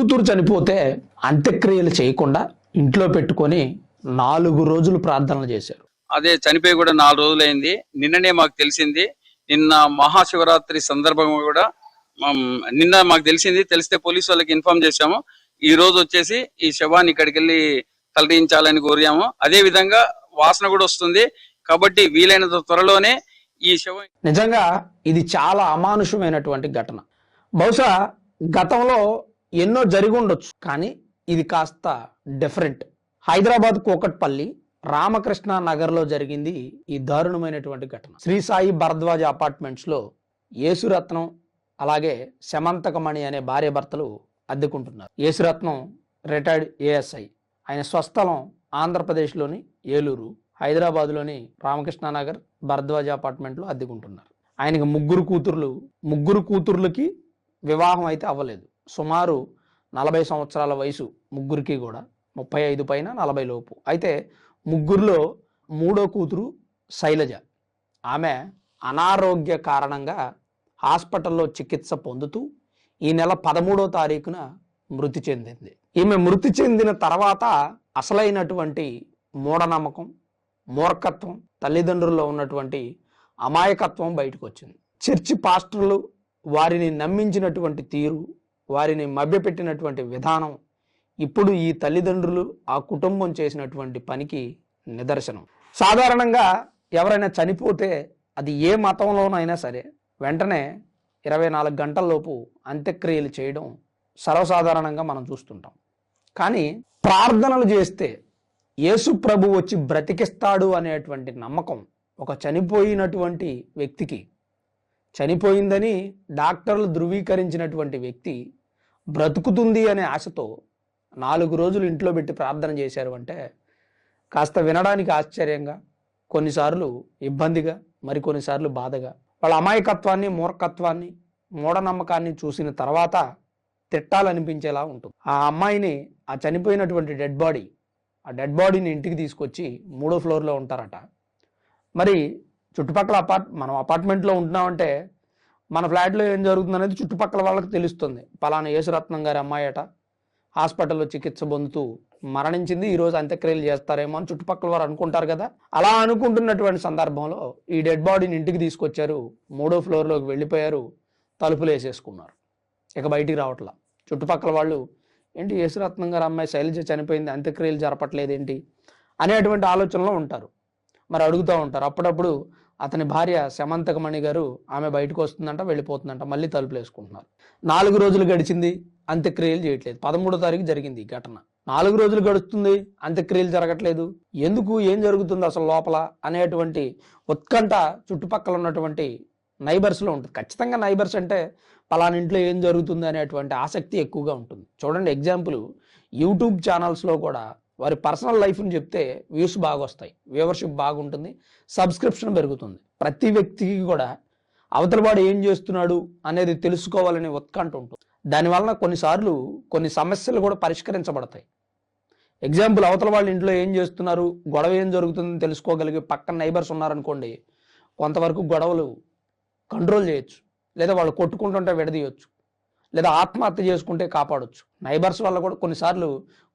కూతురు చనిపోతే అంత్యక్రియలు చేయకుండా ఇంట్లో పెట్టుకొని నాలుగు రోజులు ప్రార్థనలు చేశారు. అదే చనిపోయి కూడా నాలుగు రోజులైంది. నిన్ననే మాకు తెలిసింది. నిన్న మహాశివరాత్రి సందర్భంగా కూడా నిన్న మాకు తెలిసింది. తెలిస్తే పోలీసు వాళ్ళకి ఇన్ఫార్మ్ చేశాము. ఈ రోజు వచ్చేసి ఈ శవాన్ని ఇక్కడికి వెళ్ళి తరలించాలని కోరాము. అదే విధంగా వాసన కూడా వస్తుంది. కాబట్టి వీలైనంత త్వరలోనే ఈ శవం నిజంగా ఇది చాలా అమానుషమైనటువంటి ఘటన. బహుశా గతంలో ఎన్నో జరిగి ఉండొచ్చు కానీ ఇది కాస్త డిఫరెంట్ హైదరాబాద్ కోకట్పల్లి రామకృష్ణ నగర్లో జరిగింది ఈ దారుణమైనటువంటి ఘటన. శ్రీ సాయి భరద్వాజ అపార్ట్మెంట్స్లో యేసురత్నం అలాగే శమంతకమణి అనే భార్య భర్తలు అద్దెకుంటున్నారు. Yesuratnam retired ASI. ఆయన స్వస్థలం ఆంధ్రప్రదేశ్లోని ఏలూరు హైదరాబాద్లోని రామకృష్ణ నగర్ భరద్వాజ అపార్ట్మెంట్లో అద్దెకుంటున్నారు. ఆయనకి ముగ్గురు కూతుర్లు. ముగ్గురు కూతుర్లకి వివాహం అయితే అవ్వలేదు. సుమారు నలభై సంవత్సరాల వయసు ముగ్గురికి కూడా. ముప్పై ఐదు పైన నలభై లోపు. అయితే ముగ్గురులో మూడో కూతురు శైలజ. ఆమె అనారోగ్య కారణంగా హాస్పిటల్లో చికిత్స పొందుతూ ఈ నెల పదమూడో తారీఖున మృతి చెందింది. ఈమె మృతి చెందిన తర్వాత అసలైనటువంటి మూఢనమ్మకం మూర్ఖత్వం తల్లిదండ్రుల్లో ఉన్నటువంటి అమాయకత్వం బయటకు వచ్చింది చర్చి పాస్టర్లు వారిని నమ్మించినటువంటి తీరు వారిని మభ్యపెట్టినటువంటి విధానం ఇప్పుడు ఈ తల్లిదండ్రులు ఆ కుటుంబం చేసినటువంటి పనికి నిదర్శనం. సాధారణంగా ఎవరైనా చనిపోతే అది ఏ మతంలోనైనా సరే వెంటనే ఇరవై నాలుగు గంటల్లోపు అంత్యక్రియలు చేయడం సర్వసాధారణంగా మనం చూస్తుంటాం. కానీ ప్రార్థనలు చేస్తే యేసు ప్రభు వచ్చి బ్రతికిస్తాడు అనేటువంటి నమ్మకం ఒక చనిపోయినటువంటి వ్యక్తికి చనిపోయిందని డాక్టర్లు ధృవీకరించినటువంటి వ్యక్తి బ్రతుకుతుంది అనే ఆశతో నాలుగు రోజులు ఇంట్లో పెట్టి ప్రార్థన చేశారు అంటే కాస్త వినడానికి ఆశ్చర్యంగా కొన్నిసార్లు ఇబ్బందిగా మరికొన్నిసార్లు బాధగా. వాళ్ళ అమాయకత్వాన్ని మూర్ఖత్వాన్ని మూఢనమ్మకాన్ని చూసిన తర్వాత తిట్టాలనిపించేలా ఉంటుంది. ఆ అమ్మాయిని ఆ చనిపోయినటువంటి డెడ్ బాడీ ఆ డెడ్ బాడీని ఇంటికి తీసుకొచ్చి మూడో ఫ్లోర్లో ఉంటారట. మరి చుట్టుపక్కల అపార్ట్ మనం అపార్ట్మెంట్లో ఉంటున్నామంటే మన ఫ్లాట్లో ఏం జరుగుతుంది అనేది చుట్టుపక్కల వాళ్ళకి తెలుస్తుంది. పలానా యేసురత్నం గారి అమ్మాయి హాస్పిటల్లో చికిత్స పొందుతూ మరణించింది ఈరోజు అంత్యక్రియలు చేస్తారేమో అని చుట్టుపక్కల వారు అనుకుంటారు కదా. అలా అనుకుంటున్నటువంటి సందర్భంలో ఈ డెడ్ బాడీని ఇంటికి తీసుకొచ్చారు మూడో ఫ్లోర్లోకి వెళ్ళిపోయారు తలుపులు వేసేసుకున్నారు. ఇక బయటికి రావట్లా. చుట్టుపక్కల వాళ్ళు ఏంటి యేసురత్నం గారు అమ్మాయి శైలజ చనిపోయింది అంత్యక్రియలు జరపట్లేదేంటి? అనేటువంటి ఆలోచనలో ఉంటారు. మరి అడుగుతూ ఉంటారు. అప్పుడప్పుడు అతని భార్య శమంతకమణి గారు ఆమె బయటకు వస్తుందంట వెళ్ళిపోతుందంట మళ్ళీ తలుపులు వేసుకుంటున్నారు. నాలుగు రోజులు గడిచింది అంత్యక్రియలు చేయట్లేదు. పదమూడో తారీఖు జరిగింది ఈ ఘటన. నాలుగు రోజులు గడుస్తుంది అంత్యక్రియలు జరగట్లేదు. ఎందుకు ఏం జరుగుతుంది అసలు లోపల అనేటువంటి ఉత్కంఠ చుట్టుపక్కల ఉన్నటువంటి నైబర్స్లో ఉంటుంది. ఖచ్చితంగా నైబర్స్ అంటే పలానా ఇంట్లో ఏం జరుగుతుంది అనేటువంటి ఆసక్తి ఎక్కువగా ఉంటుంది. చూడండి ఎగ్జాంపుల్ యూట్యూబ్ ఛానల్స్లో కూడా వారి పర్సనల్ లైఫ్ని చెప్తే వ్యూస్ బాగా వస్తాయి వ్యూవర్షిప్ బాగుంటుంది. సబ్స్క్రిప్షన్ పెరుగుతుంది. ప్రతి వ్యక్తికి కూడా అవతలవాడు ఏం చేస్తున్నాడు అనేది తెలుసుకోవాలనే ఉత్కంఠ ఉంటుంది. దానివలన కొన్నిసార్లు కొన్ని సమస్యలు కూడా పరిష్కరించబడతాయి. ఎగ్జాంపుల్ అవతల వాళ్ళ ఇంట్లో ఏం చేస్తున్నారు? గొడవ ఏం జరుగుతుందని తెలుసుకోగలిగే పక్కన నైబర్స్ ఉన్నారనుకోండి కొంతవరకు గొడవలు కంట్రోల్ చేయొచ్చు. లేదా వాళ్ళు కొట్టుకుంటుంటే విడదీయొచ్చు. లేదా ఆత్మహత్య చేసుకుంటే కాపాడొచ్చు. నైబర్స్ వల్ల కూడా కొన్నిసార్లు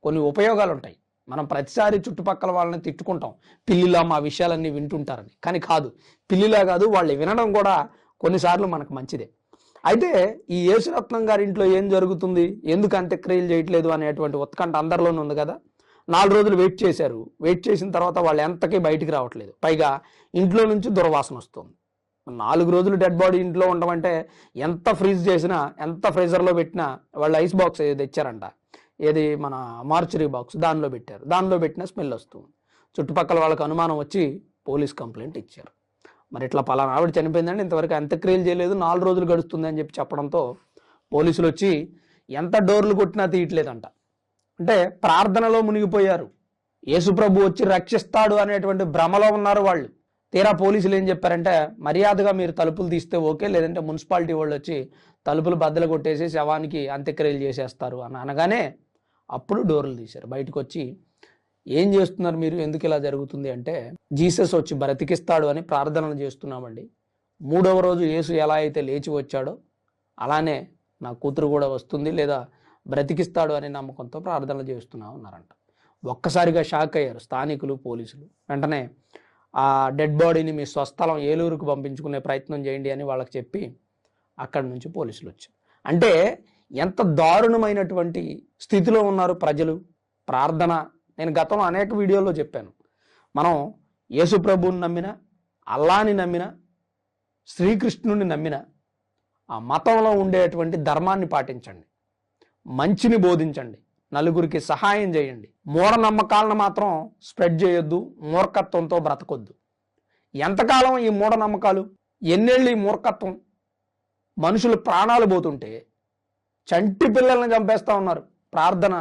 కొన్ని ఉపయోగాలు ఉంటాయి మనం ప్రతిసారి చుట్టుపక్కల వాళ్ళని తిట్టుకుంటాం. పిల్లిలా మా విషయాలన్నీ వింటుంటారని. కానీ కాదు పిల్లిలా కాదు వాళ్ళు వినడం కూడా కొన్నిసార్లు మనకు మంచిదే. అయితే ఈ యేసురత్నం గారి ఇంట్లో ఏం జరుగుతుంది? ఎందుకు అంత్యక్రియలు చేయట్లేదు అనేటువంటి ఉత్కంఠ అందరిలోనే ఉంది కదా. నాలుగు రోజులు వెయిట్ చేశారు. వెయిట్ చేసిన తర్వాత వాళ్ళు ఎంతకీ బయటికి రావట్లేదు. పైగా ఇంట్లో నుంచి దుర్వాసన వస్తుంది. నాలుగు రోజులు డెడ్ బాడీ ఇంట్లో ఉండమంటే ఎంత ఫ్రీజ్ చేసినా ఎంత ఫ్రీజర్లో పెట్టినా వాళ్ళు ఐస్ బాక్స్ ఏది తెచ్చారంట. ఏది మన మార్చరీ బాక్స్ దానిలో పెట్టారు. దానిలో పెట్టిన స్మెల్ వస్తుంది. చుట్టుపక్కల వాళ్ళకి అనుమానం వచ్చి పోలీస్ కంప్లైంట్ ఇచ్చారు. మరి ఇట్లా పలానా ఆవిడ చనిపోయిందండి ఇంతవరకు అంత్యక్రియలు చేయలేదు నాలుగు రోజులు గడుస్తుంది అని చెప్పి చెప్పడంతో పోలీసులు వచ్చి ఎంత డోర్లు కొట్టినా తీయట్లేదంట. అంటే ప్రార్థనలో మునిగిపోయారు. యేసుప్రభు వచ్చి రక్షిస్తాడు అనేటువంటి భ్రమలో ఉన్నారు వాళ్ళు. తీరా పోలీసులు ఏం చెప్పారంటే మర్యాదగా మీరు తలుపులు తీస్తే ఓకే లేదంటే మున్సిపాలిటీ వాళ్ళు వచ్చి తలుపులు బద్దలు కొట్టేసి శవానికి అంత్యక్రియలు చేసేస్తారు అని అనగానే అప్పుడు డోర్లు తీశారు. బయటకు వచ్చి ఏం చేస్తున్నారు మీరు? ఎందుకు ఇలా జరుగుతుంది అంటే జీసస్ వచ్చి బ్రతికిస్తాడు అని ప్రార్థనలు చేస్తున్నామండి. మూడవ రోజు యేసు ఎలా అయితే లేచి వచ్చాడో అలానే నా కూతురు కూడా వస్తుంది లేదా బ్రతికిస్తాడు అనే నమ్మకంతో ప్రార్థనలు చేస్తున్నాం అన్నారంట ఒక్కసారిగా షాక్ అయ్యారు స్థానికులు పోలీసులు. వెంటనే ఆ డెడ్ బాడీని మీ స్వస్థలం ఏలూరుకు పంపించుకునే ప్రయత్నం చేయండి అని వాళ్ళకి చెప్పి అక్కడి నుంచి పోలీసులు వచ్చారు. అంటే ఎంత దారుణమైనటువంటి స్థితిలో ఉన్నారు ప్రజలు. ప్రార్థన. నేను గతంలో అనేక వీడియోల్లో చెప్పాను. మనం యేసు ప్రభువుని నమ్మిన అల్లాని నమ్మిన శ్రీకృష్ణుని నమ్మిన ఆ మతంలో ఉండేటువంటి ధర్మాన్ని పాటించండి. మంచిని బోధించండి. నలుగురికి సహాయం చేయండి. మూఢనమ్మకాలను మాత్రం స్ప్రెడ్ చేయొద్దు. మూర్ఖత్వంతో బ్రతకొద్దు. ఎంతకాలం ఈ మూఢనమ్మకాలు? ఎన్నేళ్ళు ఈ మూర్ఖత్వం? మనుషులు ప్రాణాలు పోతుంటే చంటి పిల్లల్ని చంపేస్తా ఉన్నారు. ప్రార్థన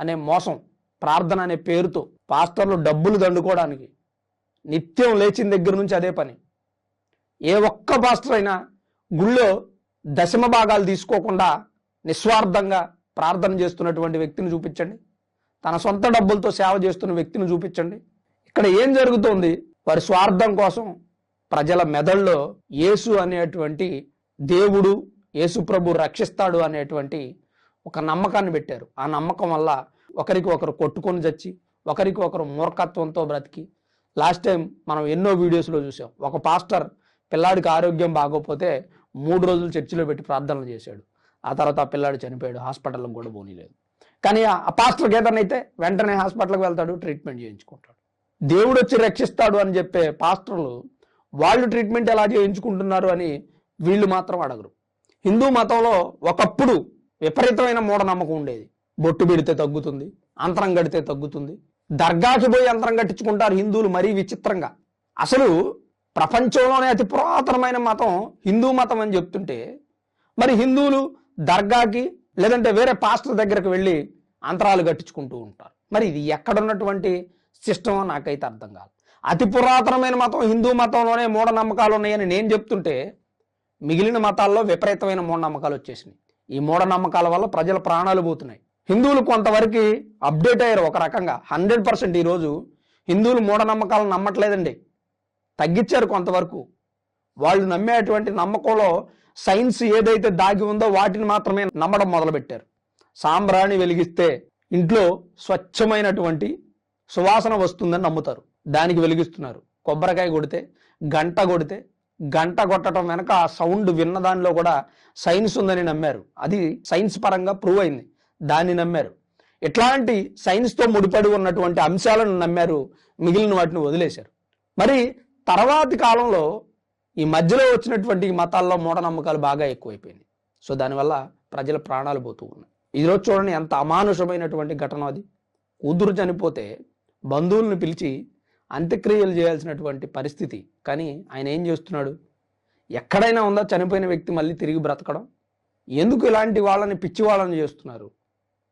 అనే మోసం ప్రార్థన అనే పేరుతో పాస్టర్లు డబ్బులు దండుకోవడానికి నిత్యం లేచిన దగ్గర నుంచి అదే పని. ఏ ఒక్క పాస్టర్ అయినా గుళ్ళో దశమ భాగాలు తీసుకోకుండా నిస్వార్థంగా ప్రార్థన చేస్తున్నటువంటి వ్యక్తిని చూపించండి. తన సొంత డబ్బులతో సేవ చేస్తున్న వ్యక్తిని చూపించండి. ఇక్కడ ఏం జరుగుతోంది? వారి స్వార్థం కోసం ప్రజల మెదడులో యేసు అనేటువంటి దేవుడు యేసుప్రభు రక్షిస్తాడు అనేటువంటి ఒక నమ్మకాన్ని పెట్టారు. ఆ నమ్మకం వల్ల ఒకరికి ఒకరు కొట్టుకొని చచ్చి ఒకరికి ఒకరు మూర్ఖత్వంతో బ్రతికి లాస్ట్ టైం మనం ఎన్నో వీడియోస్లో చూసాం. ఒక పాస్టర్ పిల్లాడికి ఆరోగ్యం బాగోపోతే మూడు రోజులు చర్చిలో పెట్టి ప్రార్థనలు చేశాడు. ఆ తర్వాత ఆ పిల్లాడు చనిపోయాడు. హాస్పిటల్కి కూడా పోనీలేదు. కానీ ఆ పాస్టర్ పాస్టర్కి అయితే వెంటనే హాస్పిటల్కి వెళ్తాడు ట్రీట్మెంట్ చేయించుకుంటాడు. దేవుడు వచ్చి రక్షిస్తాడు అని చెప్పే పాస్టర్లు వాళ్ళు ట్రీట్మెంట్ ఎలా చేయించుకుంటున్నారు అని వీళ్ళు మాత్రం అడగరు. హిందూ మతంలో ఒకప్పుడు విపరీతమైన మూఢనమ్మకం ఉండేది. బొట్టు పెడితే తగ్గుతుంది అంతరం కడితే తగ్గుతుంది. దర్గాకి పోయి అంతరం కట్టించుకుంటారు హిందువులు మరీ విచిత్రంగా. అసలు ప్రపంచంలోనే అతి పురాతనమైన మతం హిందూ మతం అని చెప్తుంటే మరి హిందువులు దర్గాకి లేదంటే వేరే పాస్టర్ దగ్గరకు వెళ్ళి అంతరాలు కట్టించుకుంటూ ఉంటారు. మరి ఇది ఎక్కడున్నటువంటి సిస్టమో నాకైతే అర్థం కాదు. అతి పురాతనమైన మతం హిందూ మతంలోనే మూఢనమ్మకాలు ఉన్నాయని నేను చెప్తుంటే మిగిలిన మతాల్లో విపరీతమైన మూఢనమ్మకాలు వచ్చేసినాయి. ఈ మూఢనమ్మకాల వల్ల ప్రజల ప్రాణాలు పోతున్నాయి. హిందువులు కొంతవరకు అప్డేట్ అయ్యారు ఒక రకంగా. హండ్రెడ్ పర్సెంట్ ఈరోజు హిందువులు మూఢనమ్మకాలను నమ్మట్లేదండి. తగ్గించారు కొంతవరకు. వాళ్ళు నమ్మేటువంటి నమ్మకంలో సైన్స్ ఏదైతే దాగి ఉందో వాటిని మాత్రమే నమ్మడం మొదలుపెట్టారు. సాంబ్రాణి వెలిగిస్తే ఇంట్లో స్వచ్ఛమైనటువంటి సువాసన వస్తుందని నమ్ముతారు. దానికి వెలిగిస్తున్నారు. కొబ్బరికాయ కొడితే గంట కొడితే గంట కొట్టడం వెనక ఆ సౌండ్ విన్న దానిలో కూడా సైన్స్ ఉందని నమ్మారు. అది సైన్స్ పరంగా ప్రూవ్ అయింది. దాన్ని నమ్మారు. ఇట్లాంటి సైన్స్తో ముడిపడి ఉన్నటువంటి అంశాలను నమ్మారు. మిగిలిన వాటిని వదిలేశారు. మరి తర్వాతి కాలంలో ఈ మధ్యలో వచ్చినటువంటి మతాల్లో మూఢనమ్మకాలు బాగా ఎక్కువైపోయింది సో దానివల్ల ప్రజల ప్రాణాలు పోతూ ఉన్నాయి. ఈరోజు చూడండి ఎంత అమానుషమైనటువంటి ఘటన అది. కూతురు చనిపోతే బంధువులను పిలిచి అంత్యక్రియలు చేయాల్సినటువంటి పరిస్థితి. కానీ ఆయన ఏం చేస్తున్నాడు? ఎక్కడైనా ఉందా చనిపోయిన వ్యక్తి మళ్ళీ తిరిగి బ్రతకడం? ఎందుకు ఇలాంటి వాళ్ళని పిచ్చి వాళ్ళని చేస్తున్నారు?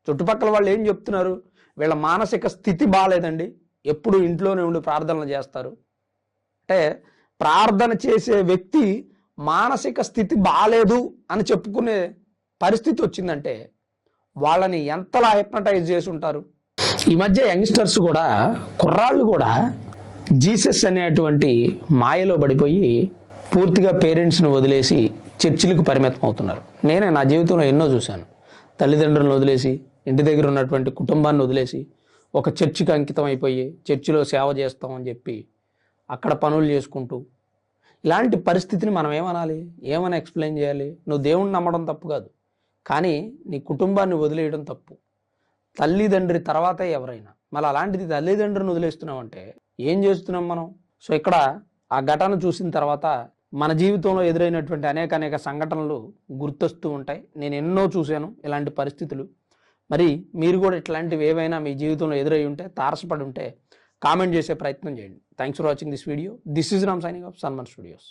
చుట్టుపక్కల వాళ్ళు ఏం చెప్తున్నారు? వీళ్ళ మానసిక స్థితి బాగాలేదండి ఎప్పుడు ఇంట్లోనే ఉండి ప్రార్థనలు చేస్తారు. అంటే ప్రార్థన చేసే వ్యక్తి మానసిక స్థితి బాగాలేదు అని చెప్పుకునే పరిస్థితి వచ్చిందంటే వాళ్ళని ఎంతలా హిప్నటైజ్ చేసి ఉంటారు ఈ మధ్య యంగ్స్టర్స్ కూడా కుర్రాళ్ళు కూడా జీసస్ అనేటువంటి మాయలో పడిపోయి పూర్తిగా పేరెంట్స్ని వదిలేసి చర్చిలకు పరిమితం అవుతున్నారు. నేనే నా జీవితంలో ఎన్నో చూశాను. తల్లిదండ్రులను వదిలేసి ఇంటి దగ్గర ఉన్నటువంటి కుటుంబాన్ని వదిలేసి ఒక చర్చికి అంకితం అయిపోయి చర్చిలో సేవ చేస్తామని చెప్పి అక్కడ పనులు చేసుకుంటూ ఇలాంటి పరిస్థితిని మనం ఏమనాలి? ఏమని ఎక్స్ప్లెయిన్ చేయాలి? నువ్వు దేవుణ్ణి నమ్మడం తప్పు కాదు. కానీ నీ కుటుంబాన్ని వదిలేయడం తప్పు. తల్లిదండ్రి తర్వాతే ఎవరైనా. మళ్ళీ అలాంటిది తల్లిదండ్రిని వదిలేస్తున్నామంటే ఏం చేస్తున్నాం మనం? సో ఇక్కడ ఆ ఘటన చూసిన తర్వాత మన జీవితంలో ఎదురైనటువంటి అనేక అనేక సంఘటనలు గుర్తొస్తూ ఉంటాయి. నేను ఎన్నో చూశాను ఇలాంటి పరిస్థితులు. మరి మీరు కూడా ఇట్లాంటివి ఏవైనా మీ జీవితంలో ఎదురై ఉంటే తారసపడి ఉంటే కామెంట్ చేసే ప్రయత్నం చేయండి. Thanks for watching this video this is Ram signing off Sanman Studios